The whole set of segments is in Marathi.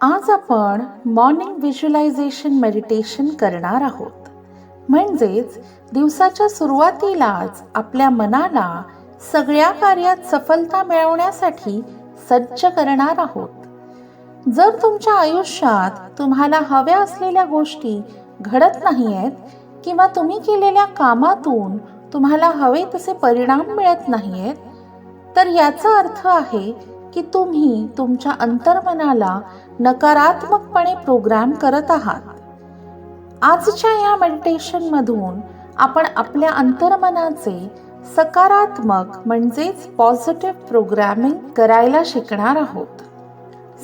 आज आपण मॉर्निंग व्हिज्युलायझेशन मेडिटेशन करणार आहोत. म्हणजेच दिवसाच्या सुरुवातीलाच आपल्या मनाला सगळ्या कार्यात सफलता मिळवण्यासाठी सज्ज करणार आहोत. जर तुमच्या आयुष्यात तुम्हाला हव्या असलेल्या गोष्टी घडत नाही आहेत किंवा तुम्ही केलेल्या कामातून तुम्हाला हवे तसे परिणाम मिळत नाही आहेत तर याचा अर्थ आहे की तुम्ही तुमच्या अंतर्मनाला नकारात्मकपणे प्रोग्राम करत आहात. आजच्या या मेडिटेशनमधून आपण आपल्या अंतर्मनाचे सकारात्मक म्हणजेच पॉझिटिव्ह प्रोग्रॅमिंग करायला शिकणार आहोत.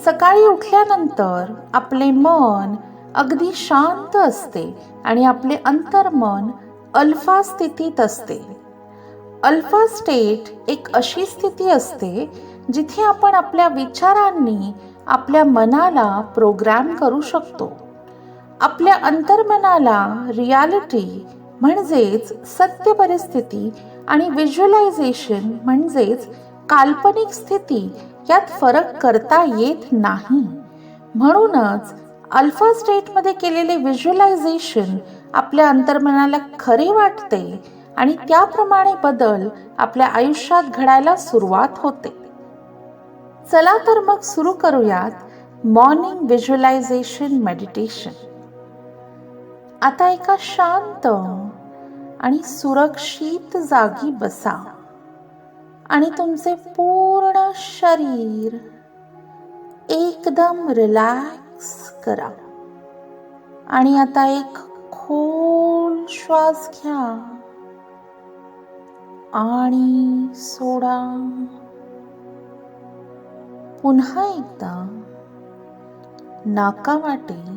सकाळी उठल्यानंतर आपले मन अगदी शांत असते आणि आपले अंतर्मन अल्फा स्थितीत असते. अल्फा स्टेट एक अशी स्थिती असते जिथे आपण आपल्या विचारांनी आपल्या मनाला प्रोग्राम करू शकतो. आपल्या अंतर्मनाला रियालिटी म्हणजेच सत्य परिस्थिती आणि व्हिज्युअलायझेशन म्हणजेच काल्पनिक स्थिती यात फरक करता येत नाही. म्हणूनच अल्फा स्टेटमध्ये केलेले व्हिज्युअलायझेशन आपल्या अंतर्मनाला खरे वाटते आणि त्याप्रमाणे बदल आपल्या आयुष्यात घडायला सुरुवात होते. चला तर मग सुरू करूयात मॉर्निंग व्हिज्युअलायझेशन मेडिटेशन आता एका शांत आणि सुरक्षित जागी बसा आणि तुमचे पूर्ण शरीर एकदम रिलॅक्स करा. आणि आता एक खोल श्वास घ्या आणि सोडा. पुन्हा एकदा नाकावाटे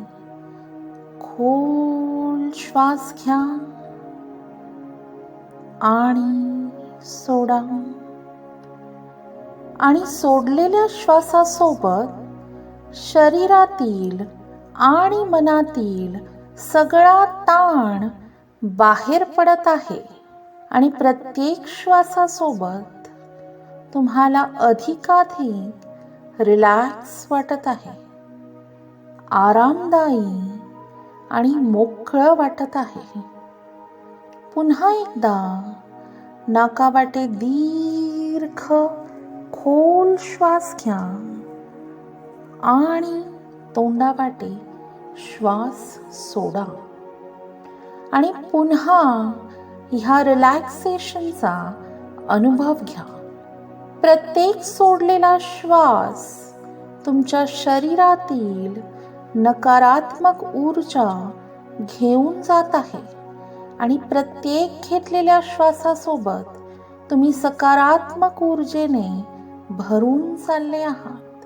खोल श्वास घ्या आणि सोडा. आणि सोडलेल्या श्वासासोबत शरीरातील आणि मनातील सगळा ताण बाहेर पडत आहे आणि प्रत्येक श्वासासोबत तुम्हाला अधिकाधिक रिलॅक्स वाटत आहे. आरामदायी आणि मोकळं वाटत आहे. पुन्हा एकदा नाकावाटे दीर्घ खोल श्वास घ्या आणि तोंडावाटे श्वास सोडा. आणि पुन्हा ह्या रिलॅक्सेशनचा अनुभव घ्या. प्रत्येक सोडलेला श्वास तुमच्या शरीरातील नकारात्मक ऊर्जा घेऊन जात आहे. आणि प्रत्येक घेतलेल्या श्वासासोबत तुम्ही सकारात्मक ऊर्जेने भरून चालले आहात.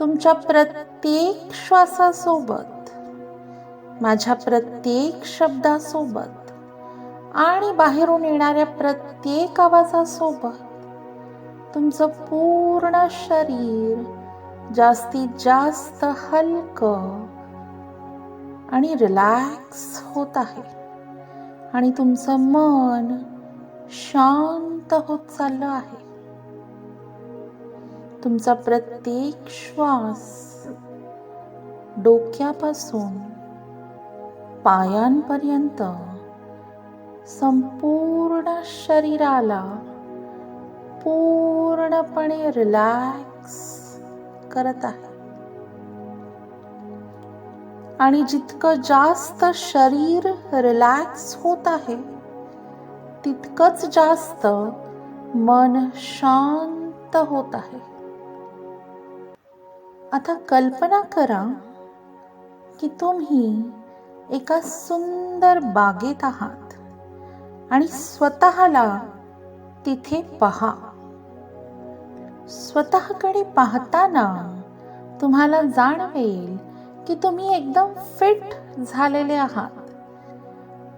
तुमच्या प्रत्येक श्वासासोबत माझ्या प्रत्येक शब्दासोबत आणि बाहेरून येणाऱ्या प्रत्येक आवाजासोबत तुमचं पूर्ण शरीर जास्तीत जास्त हलकं आणि रिलॅक्स होत आहे. आणि तुमचं मन शांत होत चाललं आहे. तुमचा प्रत्येक श्वास डोक्यापासून पायांपर्यंत संपूर्ण शरीराला पूर्णपणे रिलॅक्स करत आहे. आणि जितकं जास्त शरीर रिलॅक्स होत आहे तितकंच जास्त मन शांत होत आहे. आता कल्पना करा की तुम्ही एका सुंदर बागेत आहात आणि स्वतःला तिथे पहा. स्वतःकडे पाहताना तुम्हाला जाणवेल की तुम्ही एकदम फिट झालेले आहात.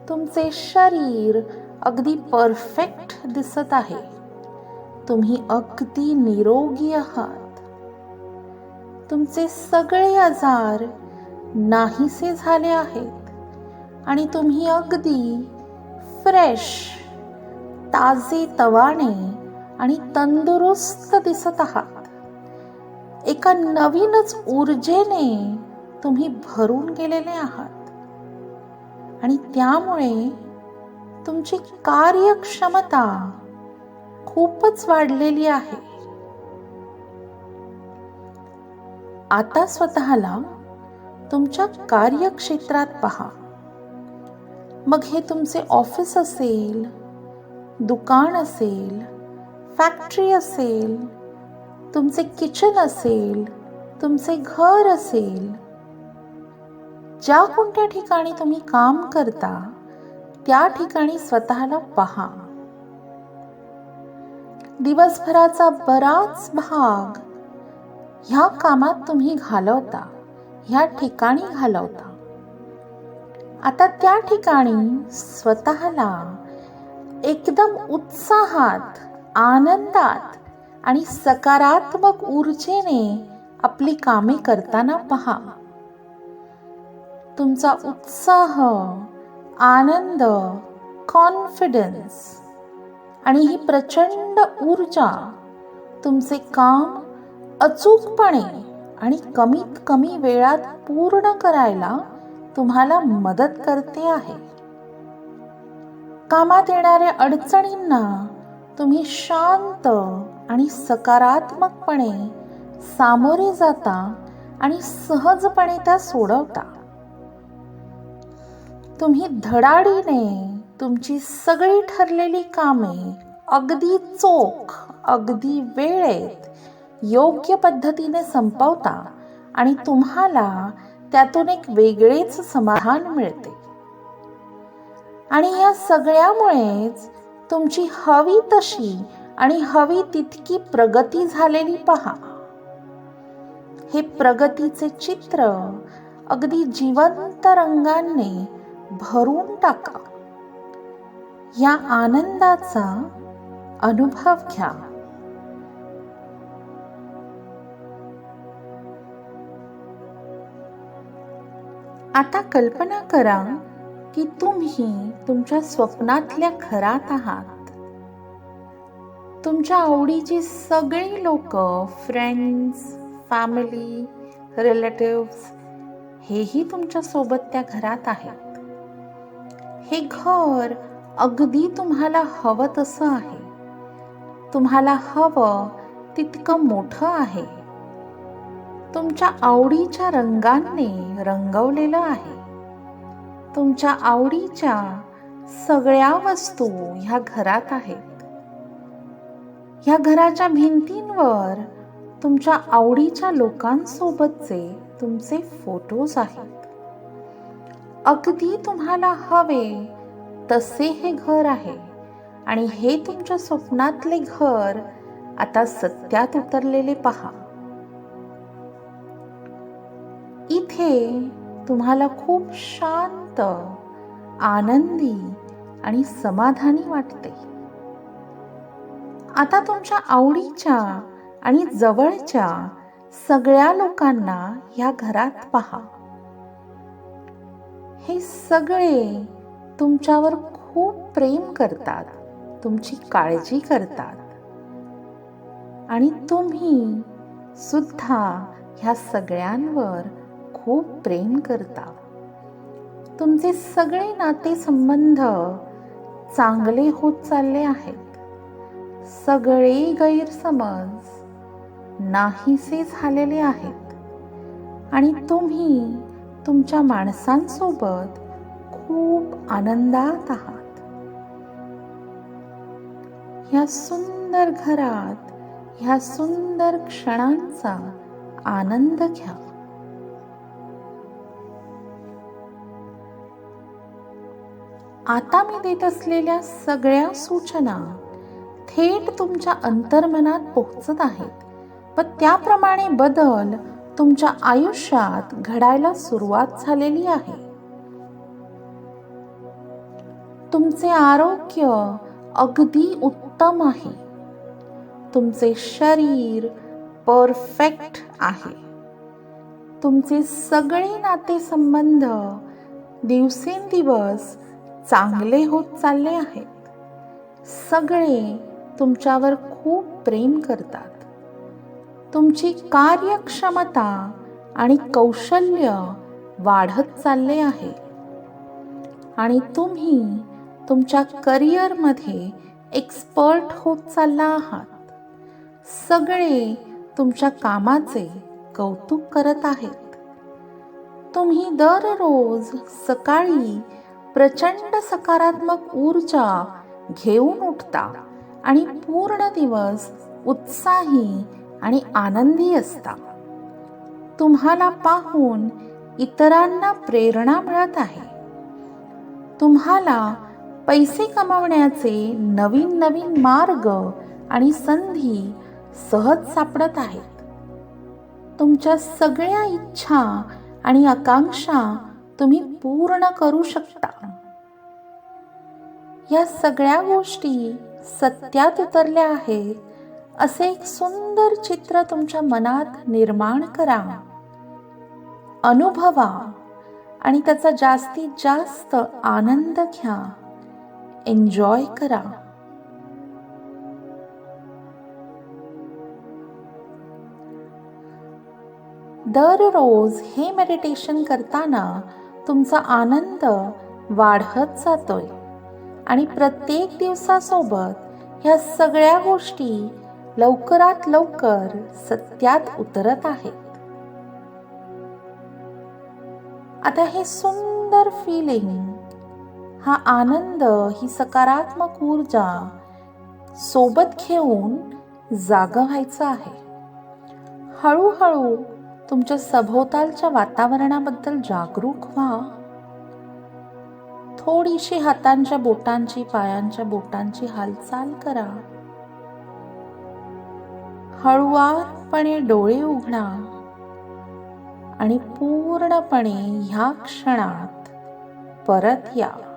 तुमचे शरीर अगदी परफेक्ट दिसत आहे. तुम्ही अगदी निरोगी आहात. तुमचे सगळे आजार नाहीसे झाले आहेत आणि तुम्ही अगदी फ्रेश ताजे तवाने आणि तंदुरुस्त दिसत आहात. एका नवीनच ऊर्जेने तुम्ही भरून गेलेले आहात. आणि त्यामुळे तुमची कार्यक्षमता खूपच वाढलेली आहे. आता स्वतःला तुमच्या कार्यक्षेत्रात पहा. मग हे तुमचे ऑफिस असेल दुकान असेल फॅक्टरी असेल तुमचे किचन असेल तुमचे घर असेल ज्या कोणत्या ठिकाणी तुम्ही काम करता त्या ठिकाणी स्वतःला पहा. दिवसभराचा बराच भाग ह्या कामात तुम्ही घालवता ह्या ठिकाणी घालवता. आता त्या ठिकाणी स्वतःला एकदम उत्साहात आनंदात आणि सकारात्मक ऊर्जेने आपली कामे करताना पहा. तुमचा उत्साह आनंद कॉन्फिडन्स आणि ही प्रचंड ऊर्जा तुमचे काम अचूकपणे आणि कमीत कमी वेळात पूर्ण करायला तुम्हाला मदत करते आहे. कामात येणाऱ्या अडचणींना तुम्ही शांत आणि सकारात्मकपणे सामोरे जाता आणि सहजपणे त्या सोडवता. तुम्ही धडाडीने तुमची सगळी ठरलेली कामे अगदी चोख अगदी वेळेत योग्य पद्धतीने संपवता आणि तुम्हाला त्यातून एक वेगळेच समाधान मिळते. आणि या सगळ्यामुळेच तुमची हवी तशी आणि हवी तितकी प्रगती झालेली पहा. हे प्रगतीचे चित्र अगदी जिवंत रंगांनी भरून टाका. या आनंदाचा अनुभव घ्या. आता कल्पना करा की तुम्ही तुमच्या स्वप्नातल्या घरात आहात. तुमच्या आवडीची सगळी लोक फ्रेंड्स फॅमिली रिलेटिव्स हेही तुमच्यासोबत त्या घरात आहेत. हे घर अगदी तुम्हाला हवं तसं आहे. तुम्हाला हवं तितकं मोठं आहे. तुमच्या आवडीच्या रंगांनी रंगवलेलं आहे. तुमच्या आवडीच्या सगळ्या वस्तू ह्या घरात आहेत. ह्या घराच्या भिंतींवर तुमच्या आवडीच्या लोकांसोबतचे तुमचे फोटोज आहेत. अगदी तुम्हाला हवे तसे हे घर आहे आणि हे तुमच्या स्वप्नातले घर आता सत्यात उतरलेले पहा. इथे तुम्हाला खूप शांत आनंदी आणि समाधानी वाटते. आता तुमच्या आवडीच्या आणि जवळच्या सगळ्या लोकांना या घरात पहा. हे सगळे तुमच्यावर खूप प्रेम करतात तुमची काळजी करतात. आणि तुम्ही सुद्धा ह्या सगळ्यांवर खूप प्रेम करता. तुमचे सगळे नातेसंबंध चांगले होत चालले आहेत. सगळे गैरसमज नाहीसे झालेले आहेत. आणि तुम्ही तुमच्या माणसांसोबत खूप आनंदात आहात. ह्या सुंदर घरात ह्या सुंदर क्षणांचा आनंद घ्या. आता मी देत असलेल्या सगळ्या सूचना थेट तुमच्या अंतर्मनात पोहोचत आहेत. व त्याप्रमाणे बदल तुमच्या आयुष्यात घडायला सुरुवात झालेली आहे. तुमचे आरोग्य अगदी उत्तम आहे. तुमचे शरीर परफेक्ट आहे. तुमचे सगळे नातेसंबंध दिवसेंदिवस चांगले होत चालले आहेत. सगळे तुमच्यावर खूप प्रेम करतात. तुमची कार्यक्षमता आणि कौशल्य वाढत चालले आहे. आणि तुम्ही तुमच्या करिअरमध्ये एक्सपर्ट होत चालला आहात. सगळे तुमच्या कामाचे कौतुक करत आहेत. तुम्ही दररोज सकाळी प्रचंड सकारात्मक ऊर्जा घेऊन उठता आणि पूर्ण दिवस उत्साही आणि आनंदी असता. तुम्हाला पाहून इतरांना प्रेरणा मिळत आहे. तुम्हाला पैसे कमावण्याचे नवीन नवीन मार्ग आणि संधी सहज सापडत आहेत. तुमच्या सगळ्या इच्छा आणि आकांक्षा तुम्ही पूर्ण करू शकता. या सगळ्या गोष्टी सत्यात उतरल्या आहेत असे एक सुंदर चित्र तुमच्या मनात निर्माण करा. अनुभवा आणि त्याचा जास्तीत जास्त आनंद घ्या. एन्जॉय करा. दररोज हे मेडिटेशन करताना तुमचा आनंद वाढत जातोय. आणि प्रत्येक दिवसासोबत ह्या सगळ्या गोष्टी लवकरात लवकर सत्यात उतरत आहेत. आता हे सुंदर फिलिंग हा आनंद ही सकारात्मक ऊर्जा सोबत घेऊन जाग व्हायचं आहे. हळूहळू तुमच्या सभोवतालच्या वातावरणाबद्दल जागरूक व्हा. थोडीशी हातांच्या बोटांची पायांच्या बोटांची हालचाल करा. हळुवारपणे डोळे उघडा आणि पूर्णपणे ह्या क्षणात परत या.